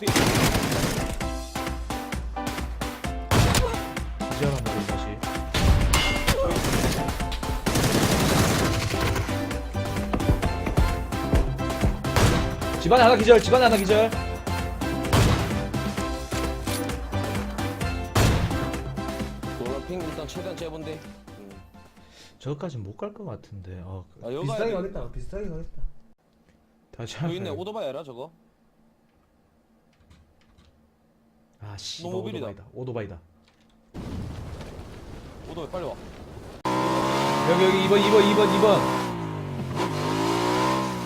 말이 다시. 집안에 하나 기절, 집안에 하나 기절. 노란 핑 일단 최대한 째본데. 음. 저까지 못갈 것 같은데. 어, 아, 여기 비슷하게 가야 돼. 가겠다. 비슷하게 가겠다. 다시 여기 있네. 오토바이 알아 저거? 아 씨. 너무 느리다. 오토바이다. 오토바이다. 오토바이 빨리 와. 여기 여기 2번 2번 2번 2번.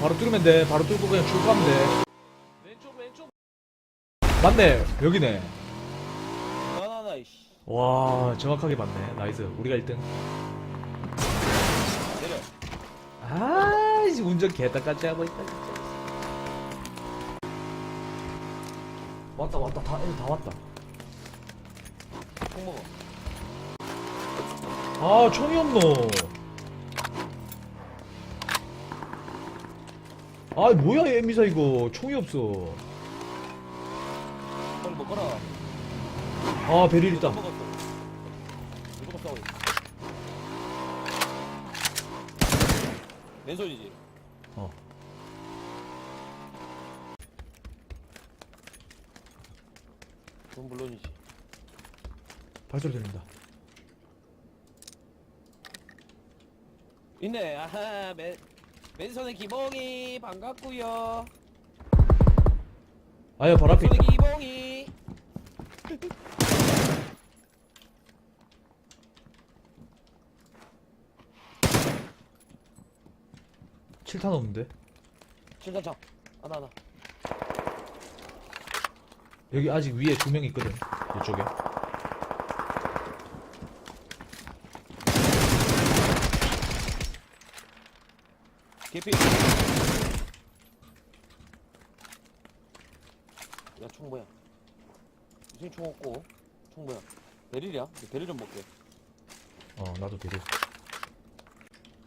바로 뚫으면 돼. 바로 뚫고 그냥 쭉 가면 돼. 왼쪽 왼쪽. 맞네. 여기네. 나나나 이씨. 와 정확하게 맞네. 나이스. 우리가 1등. 내려. 아, 이제 운전 개떡같이 하고 있다 진짜. 왔다 왔다 다 애들 다 왔다. 총 먹어. 아 총이 없노. 아 뭐야 에미사 이거 총이 없어. 빨리 먹어라. 아 베릴 있다. 먹었어. 무조건 싸워. 왼손이지. 어. 그건 물론이지. 발소리 들린다. 있네. 아하, 맨, 맨손의 기봉이 반갑고요. 아야 바로 앞에. 기봉이. 7탄 없는데? 칠단창. 하나 하나. 여기 아직 위에 두 명 있거든. 이쪽에. 개피. 야, 총 뭐야? 무슨 총 없고? 총 뭐야? 베릴이야? 베릴 좀 먹게. 어 나도 베릴.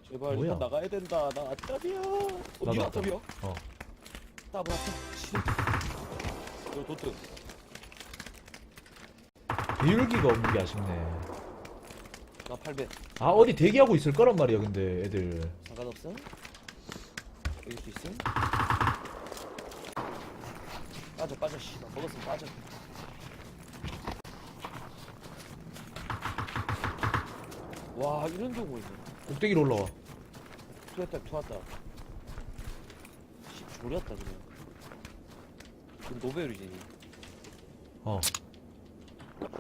제발 뭐야? 일단 나가야 된다. 나 아따비야. 어, 나도 니가. 아따비야? 어. 따블 아따. 씨. 이거 도트. 배율기가 없는 게 아쉽네. 나 8배. 아 어디 대기하고 있을 거란 말이야 근데 애들. 상관없어? 이길 수 있음? 빠져 빠져 씨발 먹었으면 빠져 와 이런 경우 있네 꼭대기로 올라와. 투했다 투했다 씨 졸였다 그냥 그 노벨이지 어.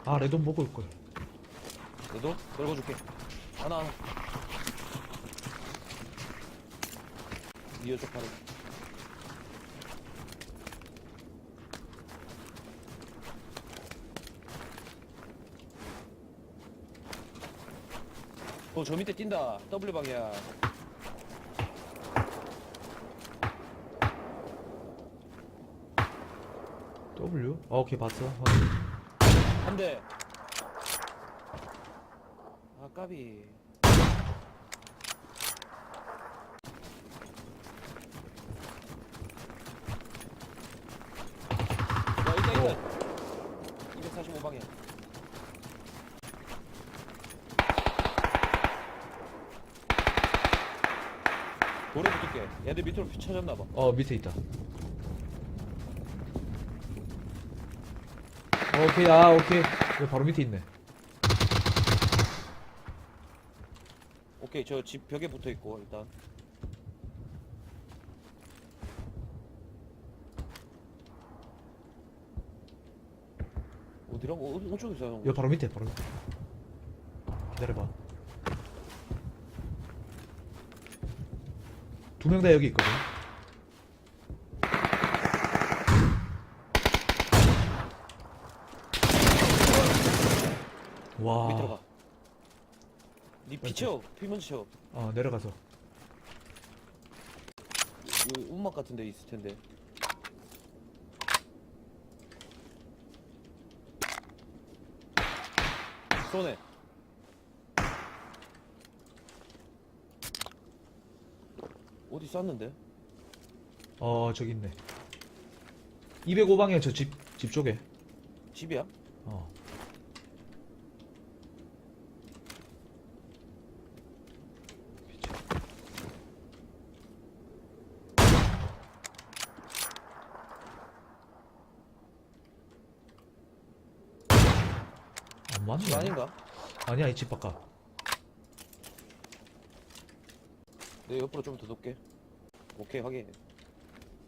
아 레돈 먹을 걸. 너도? 긁어줄게 하나 하나 니어 쪽파를 어저 밑에 뛴다 W 방향 아 오케이 봤어. 확인. 한대 아 까비 야 있다 있다 245방향 돌에 붙을게 얘들 밑으로 쳐졌나봐 어 밑에 있다. 오케이 아 오케이. 여기 바로 밑에 있네. 오케이 저 집 벽에 붙어 있고 일단 어디라고? 어디, 어쪽에 있어 형 여기 바로 밑에 바로 밑에. 기다려봐. 두 명 다 여기 있거든. 와. 밑으로 가. 니 피쳐, 피 먼저 쳐. 어 내려가서. 여기 운막 같은 데 있을 텐데. 쏘네. 어디 쐈는데? 어 저기 있네. 205방향 저 집 집 쪽에. 집이야? 어. 안 맞네. 집 아닌가? 아니야 이 집 바깥. 내 옆으로 좀 더 높게. 오케이 확인.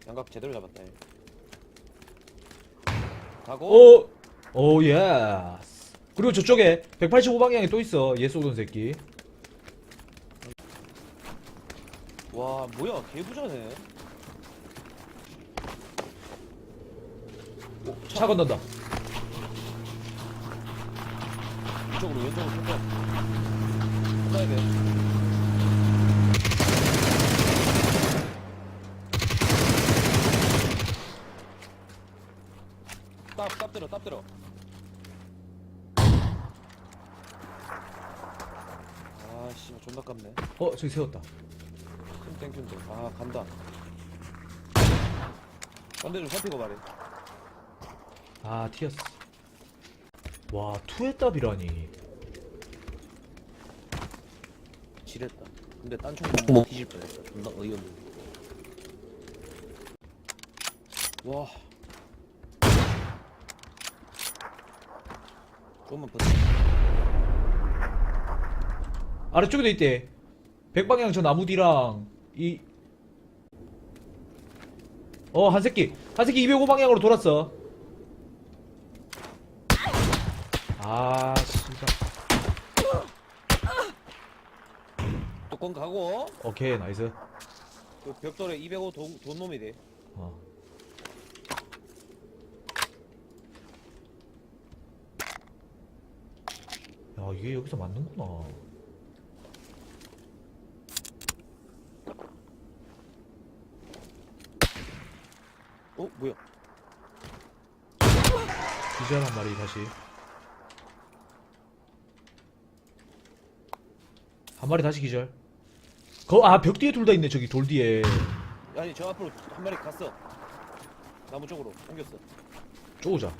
양각 제대로 잡았다. 얘. 가고. 오, 오 예. 그리고 저쪽에 185방향에 또 있어. 얘 쏘던 새끼. 와 뭐야 개부자네. 오, 차 건넌다. 이쪽으로 왼쪽으로 쏠까? 가야 돼. 딱, 딱 들어, 딱 들어. 아, 씨, 존나 깝네. 어 저기 세웠다. 큰 땡큐인데. 아, 간다. 반대 좀 살피고 말해. 아 튀었어. 와 투에답이라니. 지렸다. 근데 딴총 뭐 뒤질 뻔했어. 존나 어이없네. 와. 조금만 버텨. 아래쪽에도 있대. 백방향 저 나무 뒤랑 이. 어, 한 새끼. 한 새끼 205방향으로 돌았어. 아, 씨발. 뚜껑 가고 오케이, 나이스. 그 벽돌에 205 돈, 돈 놈이 돼. 어. 야, 이게 여기서 맞는구나. 어 뭐야? 기절 한 마리 다시. 한 마리 다시 기절. 거, 아, 벽 뒤에 둘 다 있네, 저기 돌 뒤에. 아니 저 앞으로 한 마리 갔어. 나무 쪽으로 옮겼어. 쪼우자.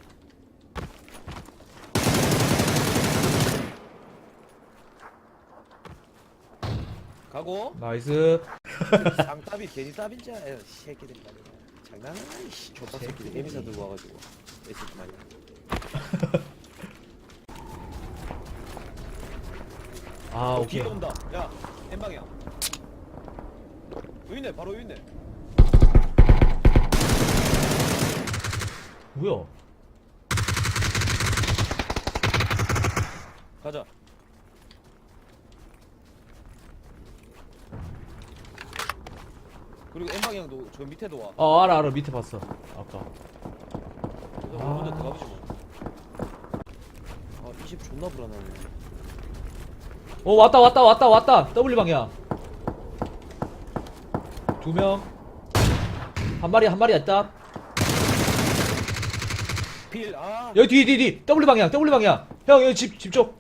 가고 나이스. 쌍따비 괜히 따빈 줄 알아요. 새끼들이 말이야. 장난하나 이씨. 족밥 새끼들. 에미사 들고 와가지고. 이 새끼 말이야. 아, 어, 오케이. 온다. 야, 방향. 여기 있네, 바로 여기 있네. 뭐야? 가자. 그리고 방향도 저 밑에도 와. 어, 알아, 알아. 밑에 봤어. 아까. 그래서 아. 먼저 들어가보지 뭐. 아, 20 존나 불안하네. 어, 왔다, 왔다, 왔다, 왔다. W 방향. 두 명. 한 마리, 한 마리. 필, 아. 여기 뒤, 뒤, 뒤. W 방향, W 방향. 형, 여기 집, 집 쪽.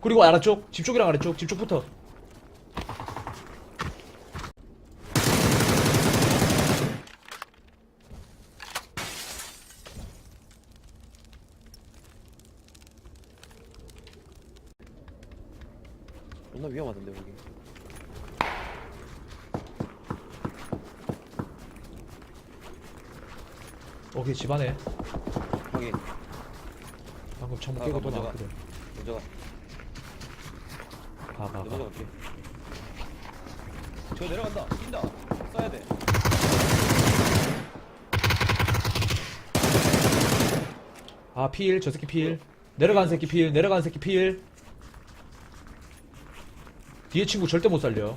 그리고 아래쪽. 집 쪽이랑 아래쪽. 집 쪽부터. 존나 위험하던데 여기. 오케이, 집 안에. 확인. 방금 창문 가, 깨고 가, 또 먼저 가. 나왔거든. 먼저 가. 가, 가, 먼저 가. 갈게. 저 내려간다. 뛴다. 써야 돼. 아, 필. 저 새끼 필. 내려간 새끼 필. 내려간 새끼 필. 뒤에 친구 절대 못 살려.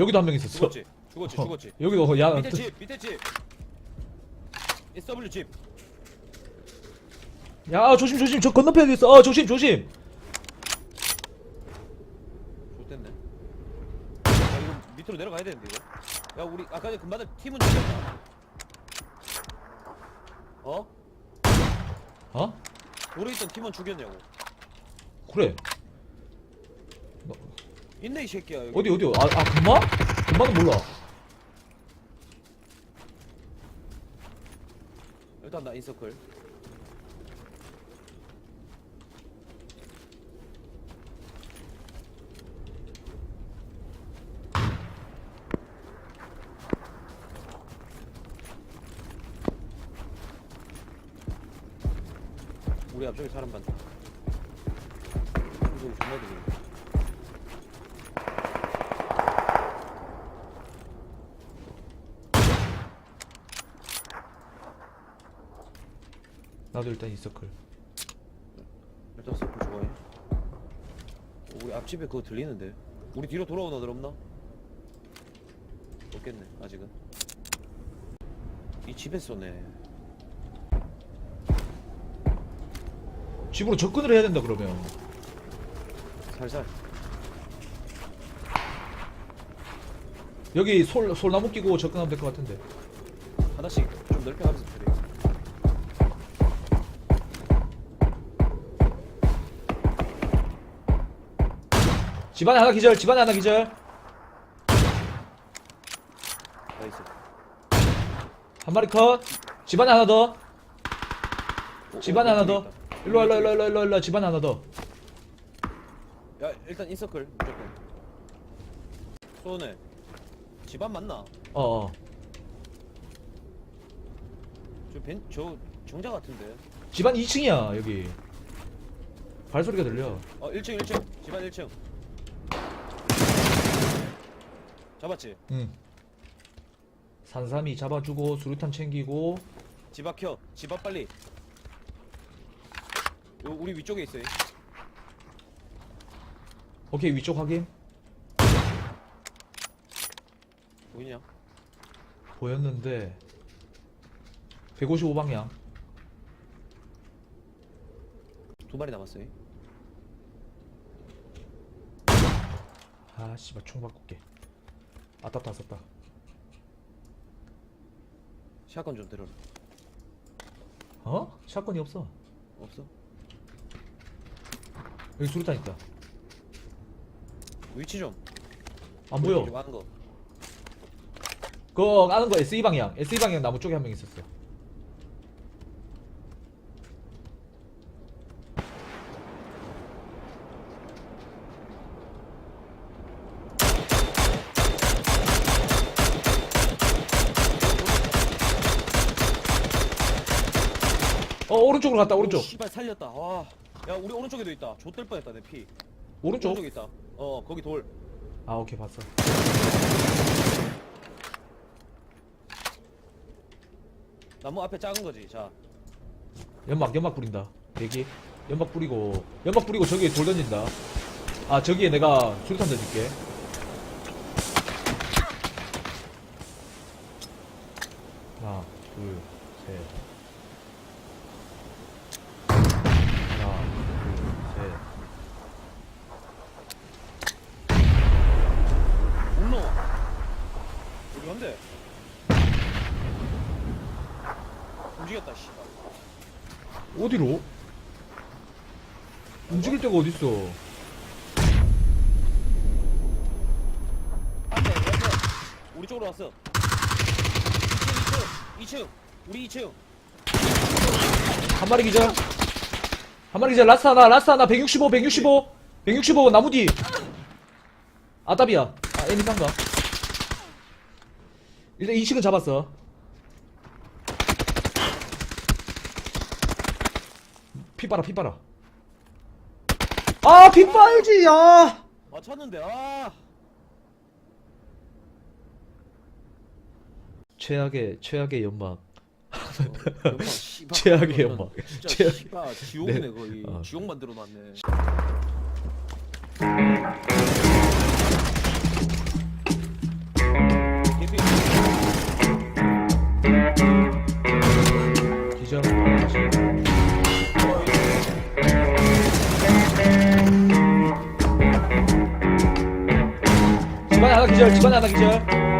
여기도 한 명 있었어. 죽었지. 죽었지. 어, 죽었지. 여기도 야 밑에 집. 밑에 집. SW 집. 야 아, 조심 조심 저 건너편에 있어. 어 조심 조심. 좋댔네. 야 이거 밑으로 내려가야 되는데 이거. 야 우리 아까 전에 금마들 팀은 죽였다. 어? 어? 돌에 있던 팀원 죽였냐고 그래 있네 이 새끼야 여기 어디 어디요? 아, 아 금마? 금마는 몰라. 일단 나 인서클. 우리 앞쪽에 사람 많다. 소리 존나 들리네 나도 일단 이서클. 일단 서클 좋아해. 우리 앞집에 그거 들리는데. 우리 뒤로 돌아오는 애들 없나? 없겠네 아직은. 이 집에 쏘네. 집으로 접근을 해야 된다 그러면. 살살. 여기 솔, 솔나무 끼고 접근하면 될 것 같은데. 하나씩 좀 넓게 하면서 처리 집안에 하나 기절 집안에 하나 기절. 나이스. 한 마리 컷. 집안에 하나 더. 오, 집안에 오, 하나 더. 있다. 일로와 일로와 일로와 일로와 일로와. 집안에 하나 더. 야 일단 인서클 무조건. 쏘네 집안 맞나? 어어. 저 벤, 저 정자 같은데. 집안 2층이야 여기. 발소리가 들려. 어 1층 1층. 집안 1층 잡았지? 응 산삼이 잡아주고 수류탄 챙기고 집 앞 켜. 집 앞 빨리. 요 우리 위쪽에 있어요. 오케이 위쪽 확인 보이냐? 보였는데 155 방향 두 마리 남았어요. 아 씨발 총 바꿀게 아깝다 썼다 샷건 좀 들어라. 어? 샷건이 없어 없어? 여기 수류탄 있다 위치 좀. 안 보여 좀 하는 거. 그거 아는 거 SE 방향 SE 방향 나무 쪽에 한 명 있었어 어 오른쪽으로 갔다 오, 오른쪽 씨발 살렸다. 와. 야 우리 오른쪽에도 있다. 좆될 뻔했다 내 피. 오른쪽 오른쪽에 있다. 어 거기 돌. 아 오케이 봤어 나무 앞에 작은 거지. 자. 연막 연막 뿌린다 대기 연막 뿌리고 연막 뿌리고 저기에 돌 던진다 아 저기에 내가 수류탄 던질게 하나 둘셋 하나 둘셋 못 넣어. 어디 간대? 움직였다 씨발. 어디로? 움직일 데가 어딨어 옆에. 우리 쪽으로 왔어. 2층 2층 2층. 우리 2층. 한 마리 기절 한 마리 기절 라스 하나 라스 하나 165 165 165 나무 뒤 아따비야 아 애니 상가 일단 2층은 잡았어 피 빨아 피 빨아 아피 빨지 야 맞췄는데 아. 최악의 최악의 연막 어, 연막 씨발. 최악의 연막. 진짜 최악- 씨발 지옥이네 네. 거의. 어. 지옥 만들어 놨네. 하나 기절 집안에 하나 기절